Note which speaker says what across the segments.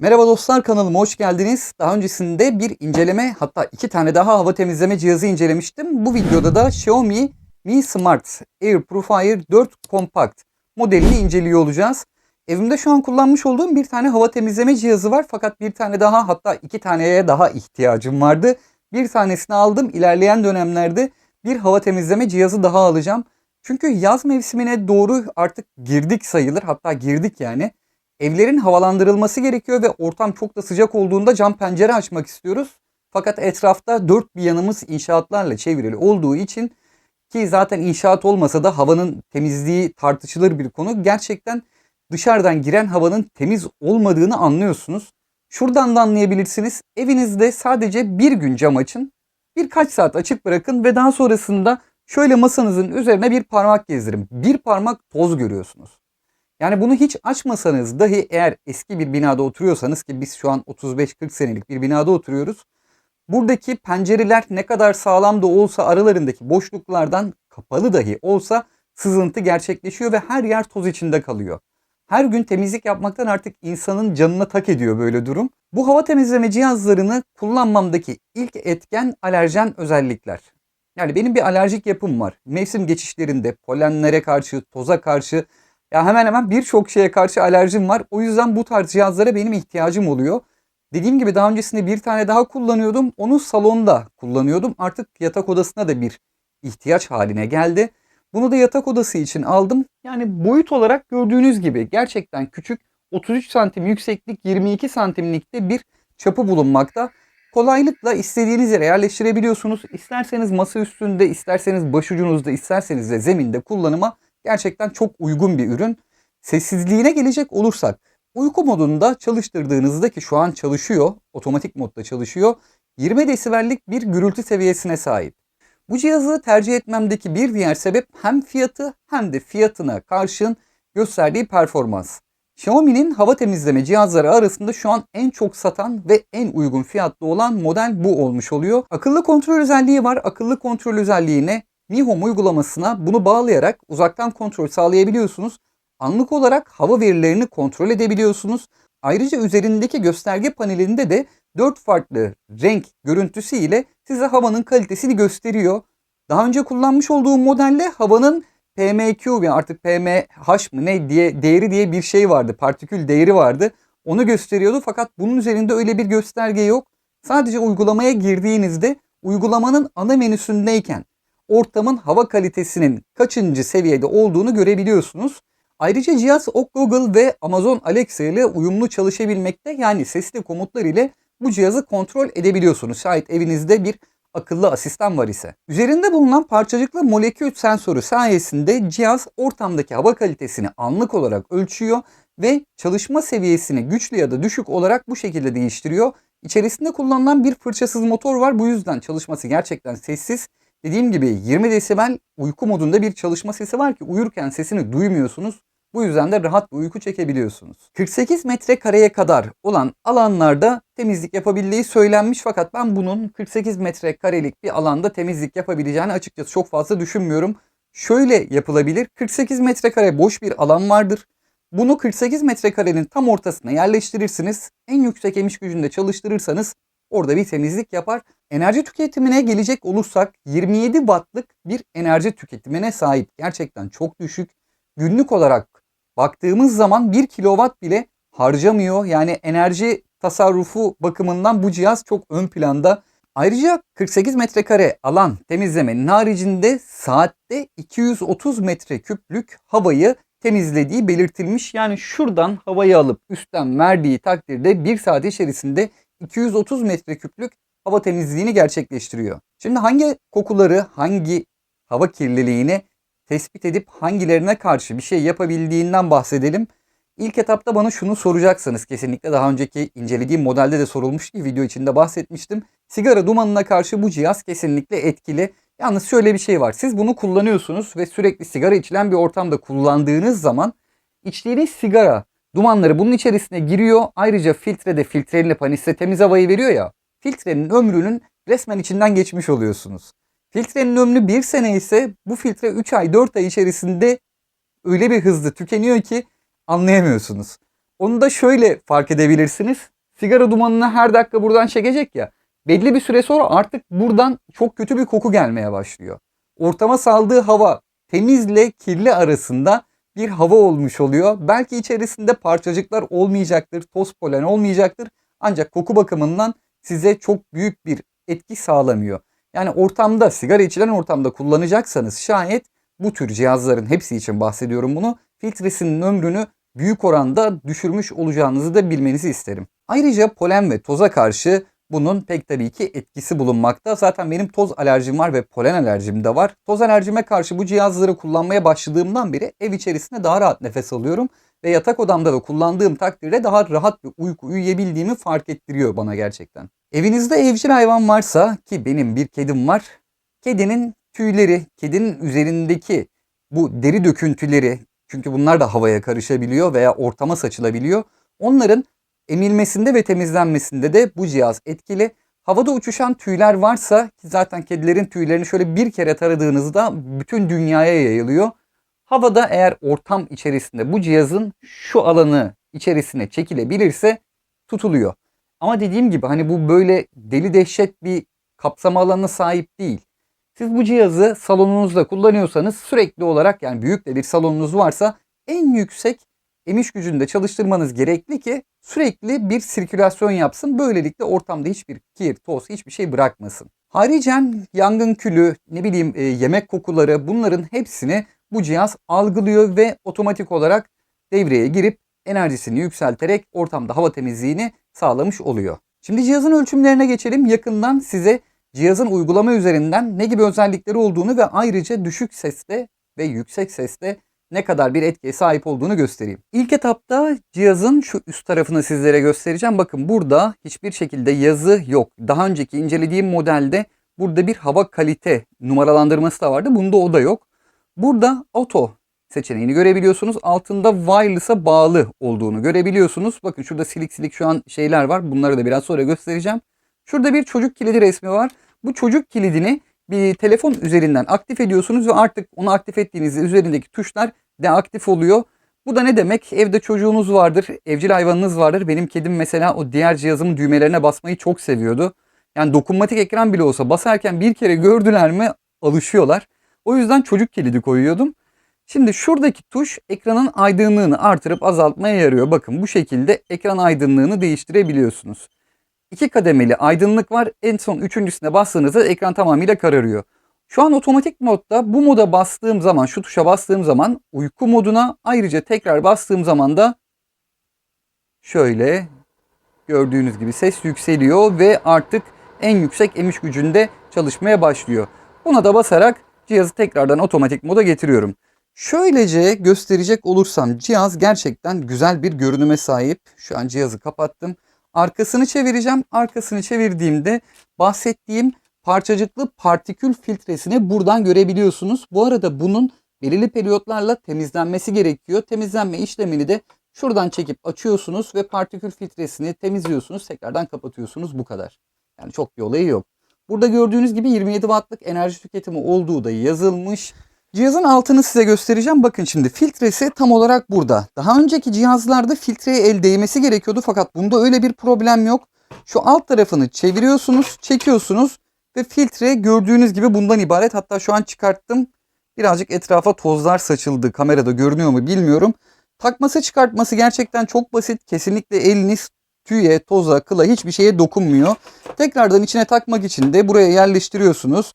Speaker 1: Merhaba dostlar kanalıma hoş geldiniz. Daha öncesinde bir inceleme hatta iki tane daha hava temizleme cihazı incelemiştim. Bu videoda da Xiaomi Mi Smart Air Purifier 4 Compact modelini inceliyor olacağız. Evimde şu an kullanmış olduğum bir tane hava temizleme cihazı var fakat bir tane daha hatta iki taneye daha ihtiyacım vardı. Bir tanesini aldım. İlerleyen dönemlerde bir hava temizleme cihazı daha alacağım. Çünkü yaz mevsimine doğru artık girdik sayılır. Hatta girdik yani. Evlerin havalandırılması gerekiyor ve ortam çok da sıcak olduğunda cam pencere açmak istiyoruz. Fakat etrafta dört bir yanımız inşaatlarla çevrili olduğu için ki zaten inşaat olmasa da havanın temizliği tartışılır bir konu. Gerçekten dışarıdan giren havanın temiz olmadığını anlıyorsunuz. Şuradan da anlayabilirsiniz. Evinizde sadece bir gün cam açın. Birkaç saat açık bırakın ve daha sonrasında şöyle masanızın üzerine bir parmak gezdirin. Bir parmak toz görüyorsunuz. Yani bunu hiç açmasanız dahi eğer eski bir binada oturuyorsanız ki biz şu an 35-40 senelik bir binada oturuyoruz. Buradaki pencereler ne kadar sağlam da olsa aralarındaki boşluklardan kapalı dahi olsa sızıntı gerçekleşiyor ve her yer toz içinde kalıyor. Her gün temizlik yapmaktan artık insanın canına tak ediyor böyle durum. Bu hava temizleme cihazlarını kullanmamdaki ilk etken alerjen özellikler. Yani benim bir alerjik yapım var. Mevsim geçişlerinde polenlere karşı, toza karşı ya hemen hemen birçok şeye karşı alerjim var. O yüzden bu tarz cihazlara benim ihtiyacım oluyor. Dediğim gibi daha öncesinde bir tane daha kullanıyordum. Onu salonda kullanıyordum. Artık yatak odasına da bir ihtiyaç haline geldi. Bunu da yatak odası için aldım. Yani boyut olarak gördüğünüz gibi gerçekten küçük 33 santim yükseklik 22 santimlikte bir çapı bulunmakta. Kolaylıkla istediğiniz yere yerleştirebiliyorsunuz. İsterseniz masa üstünde, isterseniz başucunuzda, isterseniz de zeminde kullanıma gerçekten çok uygun bir ürün. Sessizliğine gelecek olursak uyku modunda çalıştırdığınızda ki şu an çalışıyor, otomatik modda çalışıyor. 20 desibellik bir gürültü seviyesine sahip. Bu cihazı tercih etmemdeki bir diğer sebep hem fiyatı hem de fiyatına karşın gösterdiği performans. Xiaomi'nin hava temizleme cihazları arasında şu an en çok satan ve en uygun fiyatlı olan model bu olmuş oluyor. Akıllı kontrol özelliği var. Akıllı kontrol özelliğine Mi Home uygulamasına bunu bağlayarak uzaktan kontrol sağlayabiliyorsunuz. Anlık olarak hava verilerini kontrol edebiliyorsunuz. Ayrıca üzerindeki gösterge panelinde de 4 farklı renk görüntüsü ile size havanın kalitesini gösteriyor. Daha önce kullanmış olduğum modelle havanın PMQ yani artık PMH mı ne diye değeri diye bir şey vardı. Partikül değeri vardı. Onu gösteriyordu fakat bunun üzerinde öyle bir gösterge yok. Sadece uygulamaya girdiğinizde uygulamanın ana menüsündeyken ortamın hava kalitesinin kaçıncı seviyede olduğunu görebiliyorsunuz. Ayrıca cihaz OK Google ve Amazon Alexa ile uyumlu çalışabilmekte yani sesli komutlar ile bu cihazı kontrol edebiliyorsunuz. Şayet evinizde bir akıllı asistan var ise. Üzerinde bulunan parçacıklı molekül sensörü sayesinde cihaz ortamdaki hava kalitesini anlık olarak ölçüyor ve çalışma seviyesini güçlü ya da düşük olarak bu şekilde değiştiriyor. İçerisinde kullanılan bir fırçasız motor var. Bu yüzden çalışması gerçekten sessiz. Dediğim gibi 20 desibel uyku modunda bir çalışma sesi var ki uyurken sesini duymuyorsunuz. Bu yüzden de rahat bir uyku çekebiliyorsunuz. 48 metrekareye kadar olan alanlarda temizlik yapabildiği söylenmiş fakat ben bunun 48 metrekarelik bir alanda temizlik yapabileceğini açıkçası çok fazla düşünmüyorum. Şöyle yapılabilir. 48 metrekare boş bir alan vardır. Bunu 48 metrekarenin tam ortasına yerleştirirsiniz. En yüksek emiş gücünde çalıştırırsanız orada bir temizlik yapar. Enerji tüketimine gelecek olursak 27 wattlık bir enerji tüketimine sahip. Gerçekten çok düşük. Günlük olarak baktığımız zaman 1 kilowatt bile harcamıyor. Yani enerji tasarrufu bakımından bu cihaz çok ön planda. Ayrıca 48 metrekare alan temizlemenin haricinde saatte 230 metreküplük havayı temizlediği belirtilmiş. Yani şuradan havayı alıp üstten verdiği takdirde 1 saat içerisinde 230 metreküplük hava temizliğini gerçekleştiriyor. Şimdi hangi kokuları, hangi hava kirliliğini tespit edip hangilerine karşı bir şey yapabildiğinden bahsedelim. İlk etapta bana şunu soracaksınız kesinlikle daha önceki incelediğim modelde de sorulmuş ki video içinde bahsetmiştim. Sigara dumanına karşı bu cihaz kesinlikle etkili. Yalnız şöyle bir şey var. Siz bunu kullanıyorsunuz ve sürekli sigara içilen bir ortamda kullandığınız zaman içtiğiniz sigara dumanları bunun içerisine giriyor. Ayrıca filtrede filtrelenip hani size temiz havayı veriyor ya. Filtrenin ömrünün resmen içinden geçmiş oluyorsunuz. Filtrenin ömrü 1 sene ise bu filtre 3 ay 4 ay içerisinde öyle bir hızlı tükeniyor ki anlayamıyorsunuz. Onu da şöyle fark edebilirsiniz. Sigara dumanını her dakika buradan çekecek ya. Belli bir süre sonra artık buradan çok kötü bir koku gelmeye başlıyor. Ortama saldığı hava temizle kirli arasında bir hava olmuş oluyor. Belki içerisinde parçacıklar olmayacaktır, toz polen olmayacaktır. Ancak koku bakımından size çok büyük bir etki sağlamıyor. Yani ortamda, sigara içilen ortamda kullanacaksanız şayet bu tür cihazların hepsi için bahsediyorum bunu. Filtresinin ömrünü büyük oranda düşürmüş olacağınızı da bilmenizi isterim. Ayrıca polen ve toza karşı bunun pek tabii ki etkisi bulunmakta. Zaten benim toz alerjim var ve polen alerjim de var. Toz alerjime karşı bu cihazları kullanmaya başladığımdan beri ev içerisinde daha rahat nefes alıyorum. Ve yatak odamda da kullandığım takdirde daha rahat bir uyku uyuyabildiğimi fark ettiriyor bana gerçekten. Evinizde evcil hayvan varsa ki benim bir kedim var. Kedinin tüyleri, kedinin üzerindeki bu deri döküntüleri çünkü bunlar da havaya karışabiliyor veya ortama saçılabiliyor. Onların emilmesinde ve temizlenmesinde de bu cihaz etkili. Havada uçuşan tüyler varsa ki zaten kedilerin tüylerini şöyle bir kere taradığınızda bütün dünyaya yayılıyor. Havada eğer ortam içerisinde bu cihazın şu alanı içerisine çekilebilirse tutuluyor. Ama dediğim gibi hani bu böyle deli dehşet bir kapsama alanına sahip değil. Siz bu cihazı salonunuzda kullanıyorsanız sürekli olarak yani büyük de bir salonunuz varsa en yüksek emiş gücünde çalıştırmanız gerekli ki sürekli bir sirkülasyon yapsın. Böylelikle ortamda hiçbir kir, toz, hiçbir şey bırakmasın. Haricen yangın külü, ne bileyim e, yemek kokuları bunların hepsini bu cihaz algılıyor ve otomatik olarak devreye girip enerjisini yükselterek ortamda hava temizliğini sağlamış oluyor. Şimdi cihazın ölçümlerine geçelim. Yakından size cihazın uygulama üzerinden ne gibi özellikleri olduğunu ve ayrıca düşük sesle ve yüksek sesle ne kadar bir etkiye sahip olduğunu göstereyim. İlk etapta cihazın şu üst tarafını sizlere göstereceğim. Bakın burada hiçbir şekilde yazı yok. Daha önceki incelediğim modelde burada bir hava kalite numaralandırması da vardı. Bunda o da yok. Burada auto seçeneğini görebiliyorsunuz. Altında wireless'a bağlı olduğunu görebiliyorsunuz. Bakın şurada silik silik şu an şeyler var. Bunları da biraz sonra göstereceğim. Şurada bir çocuk kilidi resmi var. Bu çocuk kilidini bir telefon üzerinden aktif ediyorsunuz ve artık onu aktif ettiğinizde üzerindeki tuşlar deaktif oluyor. Bu da ne demek? Evde çocuğunuz vardır, evcil hayvanınız vardır. Benim kedim mesela o diğer cihazımın düğmelerine basmayı çok seviyordu. Yani dokunmatik ekran bile olsa basarken bir kere gördüler mi alışıyorlar. O yüzden çocuk kilidi koyuyordum. Şimdi şuradaki tuş ekranın aydınlığını artırıp azaltmaya yarıyor. Bakın bu şekilde ekran aydınlığını değiştirebiliyorsunuz. İki kademeli aydınlık var. En son üçüncüsüne bastığınızda ekran tamamıyla kararıyor. Şu an otomatik modda bu moda bastığım zaman, şu tuşa bastığım zaman uyku moduna ayrıca tekrar bastığım zaman da şöyle gördüğünüz gibi ses yükseliyor ve artık en yüksek emiş gücünde çalışmaya başlıyor. Buna da basarak cihazı tekrardan otomatik moda getiriyorum. Şöylece gösterecek olursam cihaz gerçekten güzel bir görünüme sahip. Şu an cihazı kapattım. Arkasını çevireceğim. Arkasını çevirdiğimde bahsettiğim parçacıklı partikül filtresini buradan görebiliyorsunuz. Bu arada bunun belirli periyotlarla temizlenmesi gerekiyor. Temizlenme işlemini de şuradan çekip açıyorsunuz ve partikül filtresini temizliyorsunuz. Tekrardan kapatıyorsunuz. Bu kadar. Yani çok bir olayı yok. Burada gördüğünüz gibi 27 wattlık enerji tüketimi olduğu da yazılmış. Cihazın altını size göstereceğim. Bakın şimdi filtresi tam olarak burada. Daha önceki cihazlarda filtreye el değmesi gerekiyordu fakat bunda öyle bir problem yok. Şu alt tarafını çeviriyorsunuz, çekiyorsunuz ve filtre gördüğünüz gibi bundan ibaret. Hatta şu an çıkarttım. Birazcık etrafa tozlar saçıldı. Kamerada görünüyor mu bilmiyorum. Takması çıkartması gerçekten çok basit. Kesinlikle eliniz tüye, toza, kıla hiçbir şeye dokunmuyor. Tekrardan içine takmak için de buraya yerleştiriyorsunuz.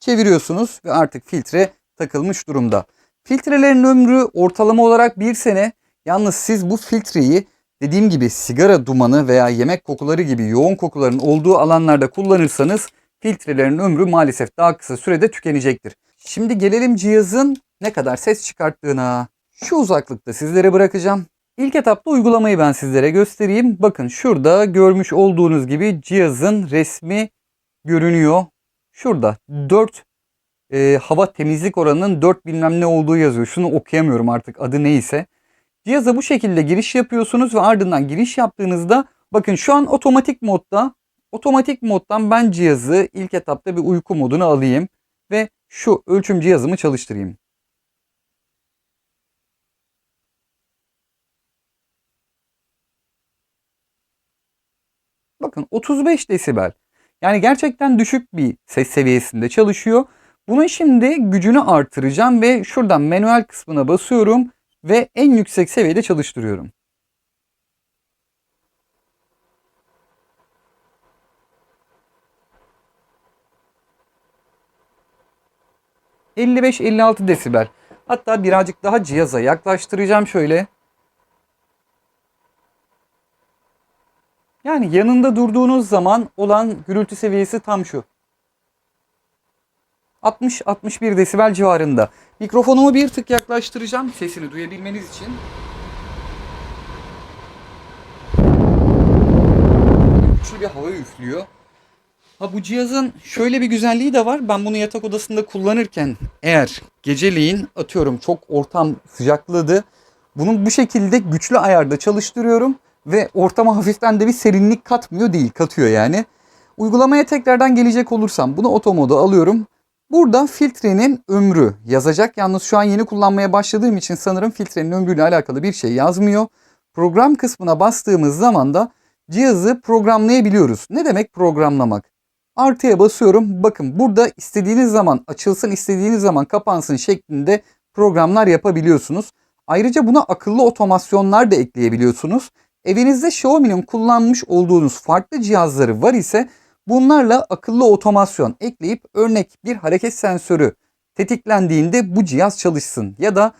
Speaker 1: Çeviriyorsunuz ve artık filtre takılmış durumda. Filtrelerin ömrü ortalama olarak bir sene. Yalnız siz bu filtreyi dediğim gibi sigara dumanı veya yemek kokuları gibi yoğun kokuların olduğu alanlarda kullanırsanız filtrelerin ömrü maalesef daha kısa sürede tükenecektir. Şimdi gelelim cihazın ne kadar ses çıkarttığına. Şu uzaklıkta sizlere bırakacağım. İlk etapta uygulamayı ben sizlere göstereyim. Bakın şurada görmüş olduğunuz gibi cihazın resmi görünüyor. Şurada 4 e, hava temizlik oranının 4 bilmem ne olduğu yazıyor. Şunu okuyamıyorum artık adı neyse. Cihaza bu şekilde giriş yapıyorsunuz ve ardından giriş yaptığınızda bakın şu an otomatik modda otomatik moddan ben cihazı ilk etapta bir uyku moduna alayım ve şu ölçüm cihazımı çalıştırayım. Bakın 35 desibel. Yani gerçekten düşük bir ses seviyesinde çalışıyor. Buna şimdi gücünü artıracağım ve şuradan manuel kısmına basıyorum ve en yüksek seviyede çalıştırıyorum. ...55-56 desibel. Hatta birazcık daha cihaza yaklaştıracağım şöyle. Yani yanında durduğunuz zaman olan gürültü seviyesi tam şu. 60-61 desibel civarında. Mikrofonumu bir tık yaklaştıracağım sesini duyabilmeniz için. Güçlü bir hava üflüyor. Ha bu cihazın şöyle bir güzelliği de var. Ben bunu yatak odasında kullanırken eğer geceleyin atıyorum çok ortam sıcakladı. Bunu bu şekilde güçlü ayarda çalıştırıyorum ve ortama hafiften de bir serinlik katmıyor değil, katıyor yani. Uygulamaya tekrardan gelecek olursam bunu oto moda alıyorum. Burada filtrenin ömrü yazacak. Yalnız şu an yeni kullanmaya başladığım için sanırım filtrenin ömrüyle alakalı bir şey yazmıyor. Program kısmına bastığımız zaman da cihazı programlayabiliyoruz. Ne demek programlamak? Artıya basıyorum. Bakın burada istediğiniz zaman açılsın, istediğiniz zaman kapansın şeklinde programlar yapabiliyorsunuz. Ayrıca buna akıllı otomasyonlar da ekleyebiliyorsunuz. Evinizde Xiaomi'nin kullanmış olduğunuz farklı cihazları var ise bunlarla akıllı otomasyon ekleyip örnek bir hareket sensörü tetiklendiğinde bu cihaz çalışsın ya da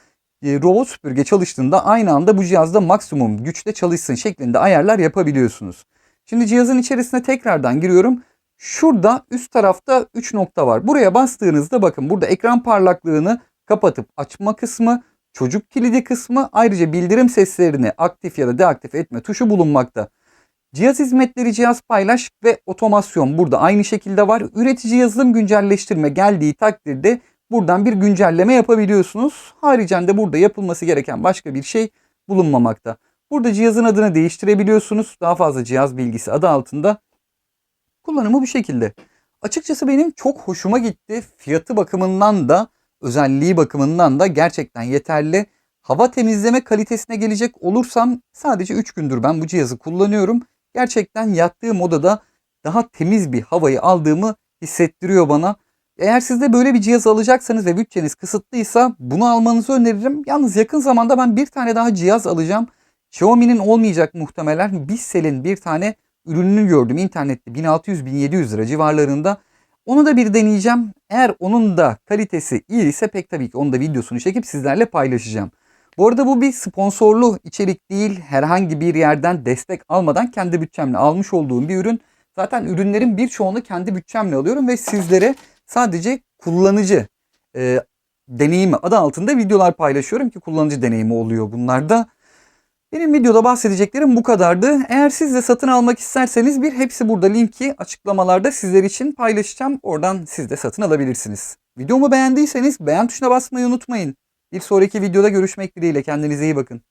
Speaker 1: e, robot süpürge çalıştığında aynı anda bu cihazda maksimum güçte çalışsın şeklinde ayarlar yapabiliyorsunuz. Şimdi cihazın içerisine tekrardan giriyorum. Şurada üst tarafta 3 nokta var. Buraya bastığınızda bakın burada ekran parlaklığını kapatıp açma kısmı, çocuk kilidi kısmı ayrıca bildirim seslerini aktif ya da deaktif etme tuşu bulunmakta. Cihaz hizmetleri, cihaz paylaş ve otomasyon burada aynı şekilde var. Üretici yazılım güncelleştirme geldiği takdirde buradan bir güncelleme yapabiliyorsunuz. Haricen de burada yapılması gereken başka bir şey bulunmamakta. Burada cihazın adını değiştirebiliyorsunuz. Daha fazla cihaz bilgisi adı altında. Kullanımı bu şekilde. Açıkçası benim çok hoşuma gitti. Fiyatı bakımından da özelliği bakımından da gerçekten yeterli. Hava temizleme kalitesine gelecek olursam sadece 3 gündür ben bu cihazı kullanıyorum. Gerçekten yattığım odada daha temiz bir havayı aldığımı hissettiriyor bana. Eğer siz de böyle bir cihaz alacaksanız ve bütçeniz kısıtlıysa bunu almanızı öneririm. Yalnız yakın zamanda ben bir tane daha cihaz alacağım. Xiaomi'nin olmayacak muhtemelen Bissel'in bir tane ürününü gördüm internette 1600-1700 lira civarlarında. Onu da bir deneyeceğim. Eğer onun da kalitesi iyi ise pek tabii ki onun da videosunu çekip sizlerle paylaşacağım. Bu arada bu bir sponsorlu içerik değil. Herhangi bir yerden destek almadan kendi bütçemle almış olduğum bir ürün. Zaten ürünlerin birçoğunu kendi bütçemle alıyorum ve sizlere sadece kullanıcı e, deneyimi adı altında videolar paylaşıyorum ki kullanıcı deneyimi oluyor bunlarda. Benim videoda bahsedeceklerim bu kadardı. Eğer siz de satın almak isterseniz bir hepsi burada linki açıklamalarda sizler için paylaşacağım. Oradan siz de satın alabilirsiniz. Videomu beğendiyseniz beğen tuşuna basmayı unutmayın. Bir sonraki videoda görüşmek dileğiyle kendinize iyi bakın.